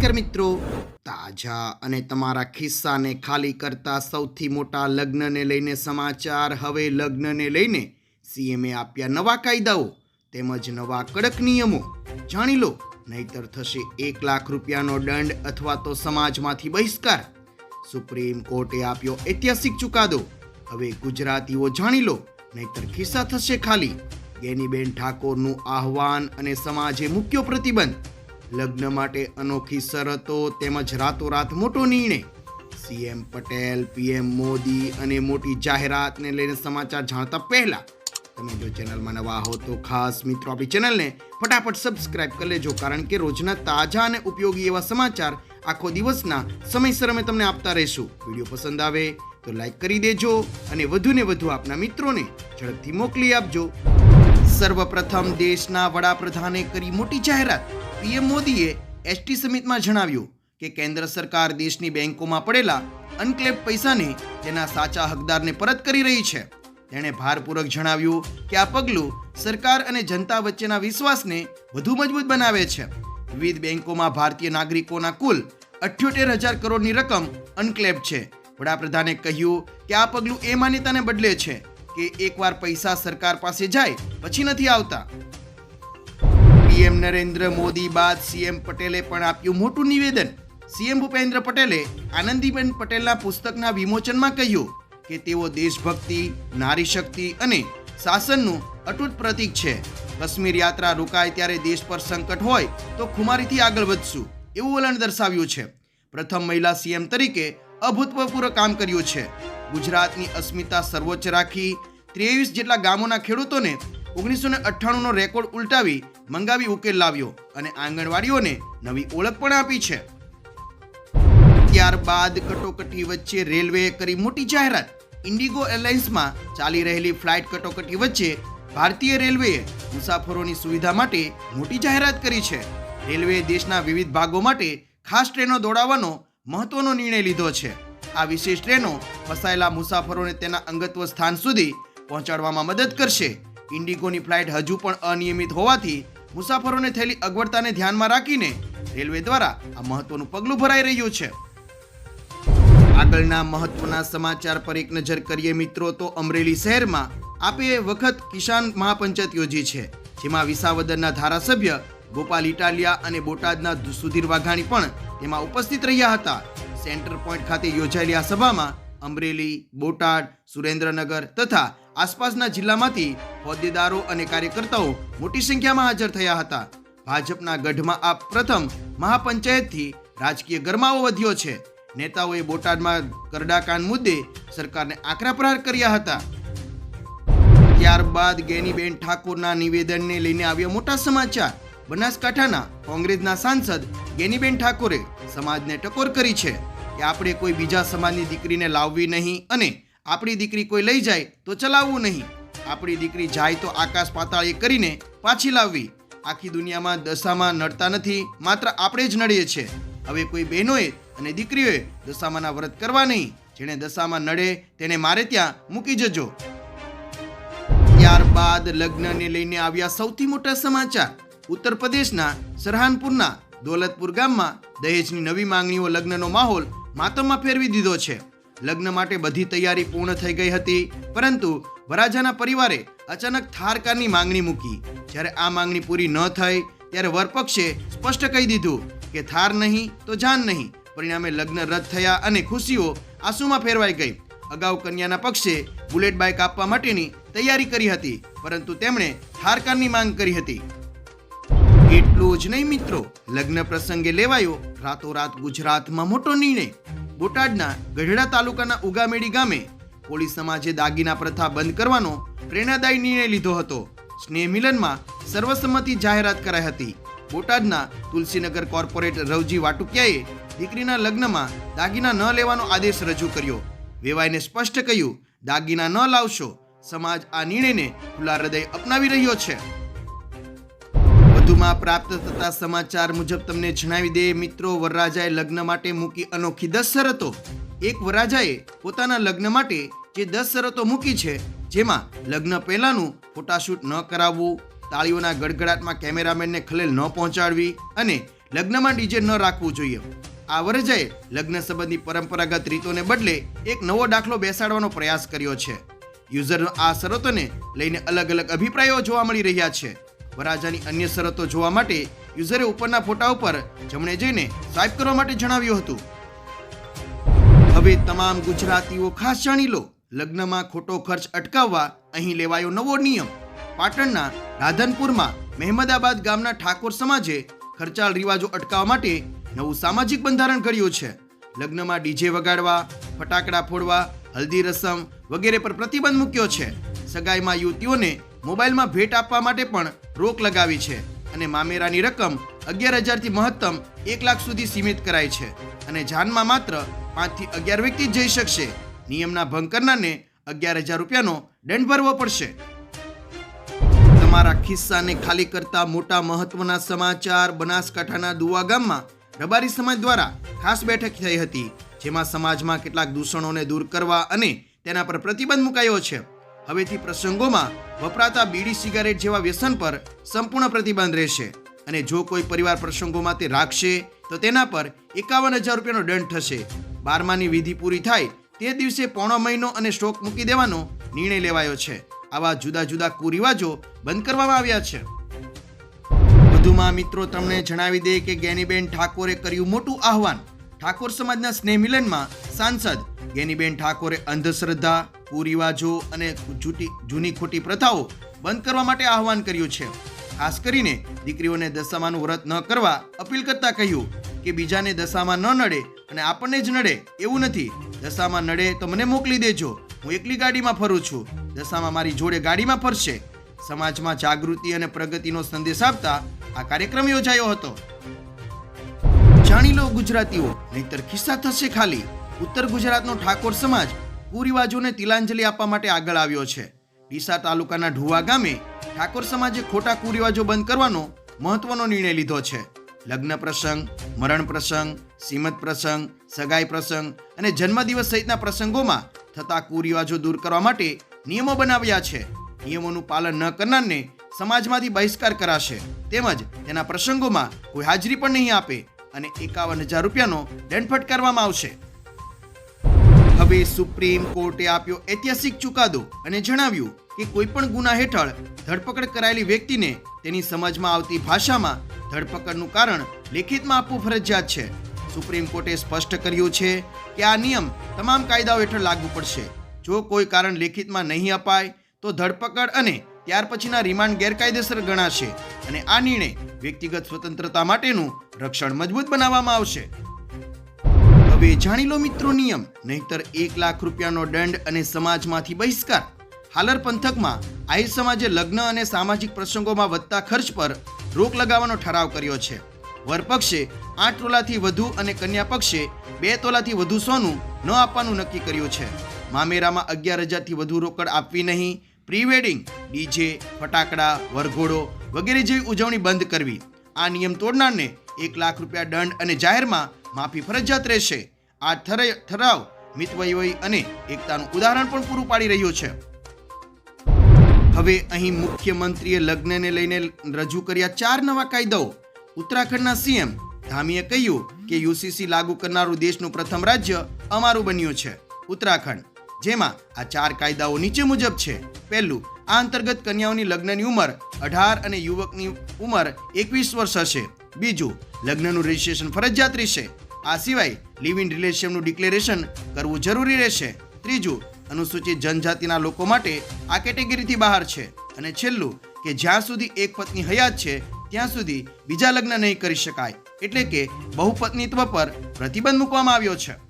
નમસ્કાર મિત્રો. તાજા અને તમારા ખિસ્સાને ખાલી કરતા સૌથી મોટા લગ્નને લઈને સમાચાર હવે લગ્નને લઈને સીએમએ આપ્યા નવા કાયદાઓ તેમજ નવા કડક નિયમો. જાણી લો, નહીતર થશે એક લાખ રૂપિયાનો દંડ અથવા તો સમાજમાંથી બહિષ્કાર. સુપ્રીમ કોર્ટે આપ્યો ઐતિહાસિક ચુકાદો. હવે ગુજરાતીઓ જાણી લો, નહીતર ખિસ્સા થશે ખાલી. ગેનીબેન ઠાકોરનું આહવાન અને સમાજે મૂક્યો પ્રતિબંધ. લગ્ન માટે અનોખી શરતો તેમજ રાતોરાત મોટો નિર્ણય. સીએમ પટેલ, પીએમ મોદી અને મોટી જાહેરાતને લઈને સમાચાર જાણતા પહેલા તમે જો ચેનલમાં નવા હો તો ખાસ મિત્રો આપણી ચેનલને ફટાફટ સબસ્ક્રાઇબ કરી લેજો, કારણ કે રોજના તાજા અને ઉપયોગી એવા સમાચાર આખો દિવસના સમયસર અમે તમને આપતા રહીશું. વીડિયો પસંદ આવે તો લાઈક કરી દેજો અને વધુને વધુ આપના મિત્રોને ઝડપથી મોકલી આપજો. સર્વપ્રથમ દેશના વડાપ્રધાને કરી મોટી જાહેરાત. પીએમ મોદીએ એસટી સમિટમાં જણાવ્યું કે કેન્દ્ર સરકાર દેશની બેંકોમાં પડેલા અનક્લેપ પૈસાને તેના સાચા હકદારને પરત કરી રહી છે. તેણે ભારપૂર્વક જણાવ્યું કે આ પગલું સરકાર અને જનતા વચ્ચેના વિશ્વાસને વધુ મજબૂત બનાવે છે. વિવિધ બેંકોમાં ભારતીય નાગરિકોના કુલ અઠ્યોતેર હજાર કરોડની રકમ અનક્લેપ છે. વડાપ્રધાને કહ્યું કે આ પગલું એ માન્યતાને બદલે છે કે એકવાર પૈસા સરકાર પાસે જાય, પછી નથી આવતા. પીએમ નરેન્દ્ર મોદી બાદ સીએમ પટેલે પણ આપ્યું મોટું નિવેદન. સીએમ ભૂપેન્દ્ર પટેલે આનંદીબેન પટેલના પુસ્તકના વિમોચનમાં કહ્યું કે તેઓ દેશભક્તિ નારી શક્તિ અને શાસનનું અટૂટ પ્રતીક છે. કાશ્મીર યાત્રા રોકાય ત્યારે દેશ પર સંકટ હોય તો ખુમારીથી આગળ વધશું, એવું વલણ દર્શાવ્યું છે. પ્રથમ મહિલા સીએમ તરીકે અભૂતપૂર્વ કામ કર્યું છે. ગુજરાતની અસ્મિતા સર્વોચ્ચ રાખી ત્રેવીસ જેટલા ગામોના ખેડૂતોને ઓગણીસો ને અઠ્ઠાણુંનો રેકોર્ડ ઉલટાવી મંગાવી ઉકેલ લાવ્યો અને આંગણવાડીઓને નવી ઓળખ પણ આપી છે. ત્યારબાદ કટોકટી વચ્ચે રેલવેએ કરી મોટી જાહેરાત. ઇન્ડિગો એરલાઇન્સમાં ચાલી રહેલી ફ્લાઇટ કટોકટી વચ્ચે ભારતીય રેલવેએ મુસાફરોની સુવિધા માટે મોટી જાહેરાત કરી છે. રેલવેએ દેશના વિવિધ ભાગો માટે ખાસ ટ્રેનો દોડાવવાનો મહત્વનો નિર્ણય લીધો છે. આ વિશેષ ટ્રેનો ફસાયેલા મુસાફરોને તેના અંગત્વ સ્થાન સુધી પહોંચાડવામાં મદદ કરશે. ઇન્ડિગોની ફ્લાઇટ હજુ પણ અનિયમિત હોવાથી મુસાફરોને થયેલી અગવડતાને ધ્યાનમાં રાખીને રેલવે દ્વારા આ મહત્વનું પગલું ભરાઈ રહ્યું છે. આગળના મહત્વના સમાચાર પર એક નજર કરીએ મિત્રો, તો અમરેલી શહેરમાં આપે વખત કિસાન મહાપંચાયત યોજી છે, જેમાં વિસાવદરના ધારાસભ્ય ગોપાલ ઇટાલિયા અને બોટાદના સુધીર વાઘાણી પણ તેમાં ઉપસ્થિત રહ્યા હતા. સેન્ટર પોઈન્ટ ખાતે યોજાયેલી આ સભામાં અમરેલી, બોટાદ, સુરેન્દ્રનગર તથા આસપાસના જિલ્લામાંથી હોદ્દેદારો અને કાર્યકર્તાઓ મોટી સંખ્યામાં હાજર થયા હતા. ભાજપના ગઢમાં આ પ્રથમ મહાપંચાયતથી રાજકીય ગરમાવો વધ્યો છે. નેતાઓએ બોટાદમાં કરડાકાંડ મુદ્દે સરકારને આકરા પ્રહાર કર્યા હતા. ત્યારબાદ ગેનીબેન ઠાકોરના નિવેદનને લઈને આવ્યા મોટા સમાચાર. બનાસકાંઠાના કોંગ્રેસના સાંસદ ગેનીબેન ઠાકોરે સમાજને ટકોર કરી છે કે આપણે કોઈ બીજા સમાજની દીકરીને લાવવી નહીં અને આપણી દીકરી કોઈ લઈ જાય તો ચલાવવું નહીં. આપણી દીકરી જાય તો આકાશ પાતાળ કરીને પાછી લાવવી. આખી દુનિયામાં દશામાં નડતા નથી, માત્ર આપણે જ નડીએ છીએ. હવે કોઈ બહેનોએ અને દીકરીઓએ દશામાના વ્રત કરવા નહીં. જેણે દશામાં નડે તેને મારે ત્યાં મૂકી જજો. ત્યારબાદ લગ્નને લઈને આવ્યા સૌથી મોટા સમાચાર. ઉત્તર પ્રદેશના સરહાનપુરના દોલતપુર ગામમાં દહેજની નવી માંગણીઓ લગ્નનો માહોલ માતમમાં ફેરવી દીધો છે. લગ્ન માટે બધી તૈયારી પૂર્ણ થઈ ગઈ હતી, પરંતુ વરાજાના પરિવારે અચાનક થાર કારની માંગણી મૂકી. જ્યારે આ માંગણી પૂરી ન થઈ, ત્યારે વરપક્ષે સ્પષ્ટ કહી દીધું કે થાર નહીં તો જાન નહીં. પરિણામે લગ્ન રદ થયા અને ખુશીઓ આંસુમાં ફેરવાઈ ગઈ. અગાઉ કન્યાના પક્ષે બુલેટ બાઇક આપવા માટેની તૈયારી કરી હતી, પરંતુ તેમણે થાર કારની માંગ કરી હતી. એટલું જ નહીં મિત્રો. લગ્ન પ્રસંગે લેવાયો રાતોરાત ગુજરાતમાં મોટો નિર્ણય. બોટાદના ગઢડા તાલુકાના ઉગામેડી ગામે કોળી સમાજે દાગીના પ્રથા બંધ કરવાનો પ્રેરણાદાયી નિર્ણય લીધો હતો. સ્નેહ મિલનમાં સર્વસંમતિ જાહેરાત કરાઈ હતી. બોટાદના તુલસીનગર કોર્પોરેટ રવજી વાટુકિયાએ દીકરીના લગ્નમાં દાગીના ન લેવાનો આદેશ રજૂ કર્યો. વેવાઈને સ્પષ્ટ કહ્યું, દાગીના ન લાવશો. સમાજ આ નિર્ણયને ખુલ્લા હૃદય અપનાવી રહ્યો છે. વધુમાં પ્રાપ્ત થતા સમાચાર મુજબ તમને જણાવી દે મિત્રો, વરરાજાએ લગ્ન માટે મૂકી અનોખી દસ શરતો. એક વરરાજાએ પોતાના લગ્ન માટે જે દસ શરતો મૂકી છે, જેમાં લગ્ન પહેલાંનું ફોટાશૂટ ન કરાવવું, તાળીઓના ગડગડાટમાં કેમેરામેનને ખલેલ ન પહોંચાડવી અને લગ્નમાં ડીજે ન રાખવું જોઈએ. આ વરજાએ લગ્ન સંબંધી પરંપરાગત રીતોને બદલે એક નવો દાખલો બેસાડવાનો પ્રયાસ કર્યો છે. યુઝર આ શરતોને લઈને અલગ અલગ અભિપ્રાયો જોવા મળી રહ્યા છે. વરાજાની અન્ય શરતો જોવા માટે યુઝરે ઉપરના ફોટા ઉપર જમણે જઈને સ્વાઇપ કરવા માટે જણાવ્યું હતું. હવે તમામ ગુજરાતીઓ ખાસ જાણી લો, લગ્નમાં ખોટો ખર્ચ અટકાવવા અહીં લેવાયો નવો નિયમ. પાટણના રાધનપુરમાં મહેમદાબાદ ગામના ઠાકોર સમાજે ખર્ચાળ રિવાજો અટકાવવા માટે નવું સામાજિક બંધારણ કર્યું છે. લગ્નમાં ડીજે વગાડવા, ફટાકડા ફોડવા, હલ્દી રસમ વગેરે પર પ્રતિબંધ મૂક્યો છે. સગાઈમાં યુવતીઓને મોબાઈલમાં ભેટ આપવા માટે પણ રોક લગાવી છે અને મામેરાની રકમ અગિયાર હજારથી મહત્તમ એક લાખ સુધી સીમિત કરાઈ છે અને જાનમાં માત્ર પાંચથી અગિયાર વ્યક્તિ જઈ શકશે. નિયમના ભંગ કરનારને અગિયાર હજાર રૂપિયાનો દંડ ભરવો પડશે. તમારા ખિસ્સાને ખાલી કરતા મોટા મહત્વના સમાચાર બનાસકાંઠાના દુવા ગામમાં રબારી સમાજ દ્વારા ખાસ બેઠક થઈ હતી, જેમાં સમાજમાં કેટલાક દૂષણોને દૂર કરવા અને તેના પર પ્રતિબંધ મુકાયો છે. હવેથી પ્રસંગોમાં વપરાતા બીડી સિગારેટ જેવા વ્યસન પર સંપૂર્ણ પ્રતિબંધ રહેશે. અને જો કોઈ પરિવાર પ્રસંગોમાં તે રાખશે, તો તેના પર એકાવન હજાર રૂપિયાનો દંડ થશે. બારમાની વિધિ પૂરી થાય, તે દિવસે પોણો મહિનો અને સ્ટોક મૂકી દેવાનો નિર્ણય લેવાયો છે. આવા જુદા જુદા કુરિવાજો બંધ કરવામાં આવ્યા છે. વધુમાં મિત્રો, તમને જણાવી દે કે ગેનીબેન ઠાકોરે કર્યું મોટું આહવાન. ઠાકોર સમાજના સ્નેહ મિલનમાં સાંસદ ગેનીબેન ઠાકોરે અંધશ્રદ્ધા કુરિવાજો અને જૂની ખોટી પ્રથાઓ બંધ કરવા માટે આહવાન કર્યું છે. ખાસ કરીને દીકરીઓને દશામાનું વ્રત ન કરવા અપીલ કરતા કહ્યું કે બીજાને દશામાં ન નડે અને આપણને જ નડે એવું નથી. દશામાં નડે તો મને મોકલી દેજો. હું એકલી ગાડીમાં ફરું છું. દશામાં મારી જોડે ગાડીમાં ફરશે. સમાજમાં જાગૃતિ અને પ્રગતિનો સંદેશ આપતા આ કાર્યક્રમ યોજાયો હતો. જાણી લો ગુજરાતીઓ, નહીતર ખિસ્સા થશે ખાલી. ઉત્તર ગુજરાતનો ઠાકોર સમાજ કુરિવાજોને તિલાંજલિ આપવા માટે આગળ આવ્યો છે. ડીસા તાલુકાના ઢુવા ગામે ઠાકોર સમાજે ખોટા કુરિવાજો બંધ કરવાનો મહત્વનો નિર્ણય લીધો છે. લગ્ન પ્રસંગ, મરણ પ્રસંગ સીમત પ્રસંગ, સગાઈ પ્રસંગ અને જન્મદિવસ સહિતના પ્રસંગોમાં થતા કુરિવાજો દૂર કરવા માટે નિયમો બનાવ્યા છે. નિયમોનું પાલન ન કરનારને સમાજમાંથી બહિષ્કાર કરાશે. તેમજ તેના પ્રસંગોમાં કોઈ હાજરી પણ નહીં આપે અને એકાવન હજાર રૂપિયાનો દંડ ફટકારવામાં આવશે. હવે સુપ્રીમ કોર્ટે આપ્યો ઐતિહાસિક ચુકાદો અને જણાવ્યું કે કોઈ પણ ગુના હેઠળ ધરપકડ કરાયેલી વ્યક્તિને તેની સમજમાં આવતી ભાષામાં ધરપકડનું કારણ લેખિતમાં આપવું ફરજિયાત છે. સુપ્રીમ કોર્ટે સ્પષ્ટ કર્યું છે કે આ નિયમ તમામ કાયદાઓ હેઠળ લાગુ પડશે. જો કોઈ કારણ લેખિતમાં નહીં અપાય, તો ધરપકડ અને ત્યાર પછીના રિમાન્ડ ગેરકાયદેસર ગણાશે અને આ નિર્ણય વ્યક્તિગત સ્વતંત્રતા માટેનું રક્ષણ મજબૂત બનાવવામાં આવશે. હવે જાણી લો મિત્રો નિયમ, નહીતર એક લાખ રૂપિયાનો દંડ અને સમાજમાંથી બહિષ્કાર. હાલર પંથકમાં આહિર સમાજે લગ્ન અને સામાજિક પ્રસંગોમાં વધતા ખર્ચ પર રોક લગાવવાનો ઠરાવ કર્યો છે. વરપક્ષે આઠ તોલાથી વધુ અને કન્યા પક્ષે બે તોલાથી વધુ સોનું ન આપવાનું નક્કી કર્યું છે. મામેરામાં અગિયાર હજારથી વધુ રોકડ આપવી નહીં પ્રી વેડિંગ ડીજે, ફટાકડા, વરઘોડો વગેરે જેવી ઉજવણી બંધ કરવી. આ નિયમ તોડનારને એક લાખ રૂપિયા દંડ અને જાહેરમાં માફી ફરજિયાત રહેશે. આ ઠરે- ઠરાવ મિતવયવય અને એકતાનું ઉદાહરણ પણ પૂરું પાડી રહ્યું છે. હવે અહીં મુખ્યમંત્રીએ લગ્નને લઈને રજૂ કર્યા ચાર નવા કાયદાઓ. ઉત્તરાખંડના સીએમ ધામીએ કહ્યું કે યુસીસી લાગુ કરનારું દેશનું પ્રથમ રાજ્ય અમારું બન્યું છે, ઉત્તરાખંડ, જેમાં આ ચાર કાયદાઓ નીચે મુજબ છે. પહેલું, આ અંતર્ગત કન્યાઓની લગ્નની ઉંમર અઢાર અને યુવકની ઉંમર એકવીસ વર્ષ હશે. બીજું, લગ્નનું રજિસ્ટ્રેશન ફરજિયાત રહેશે. આ સિવાય લિવ ઇન રિલેશનનું ડિક્લેરેશન કરવું જરૂરી રહેશે. ત્રીજું, અનુસૂચિત જનજાતિના લોકો માટે આ કેટેગરીથી બહાર છે. અને છેલ્લું, કે જ્યાં સુધી એક પત્ની હયાત છે, ત્યાં સુધી બીજા લગ્ન નહીં કરી શકાય. એટલે કે બહુપત્નીત્વ પર પ્રતિબંધ મૂકવામાં આવ્યો છે.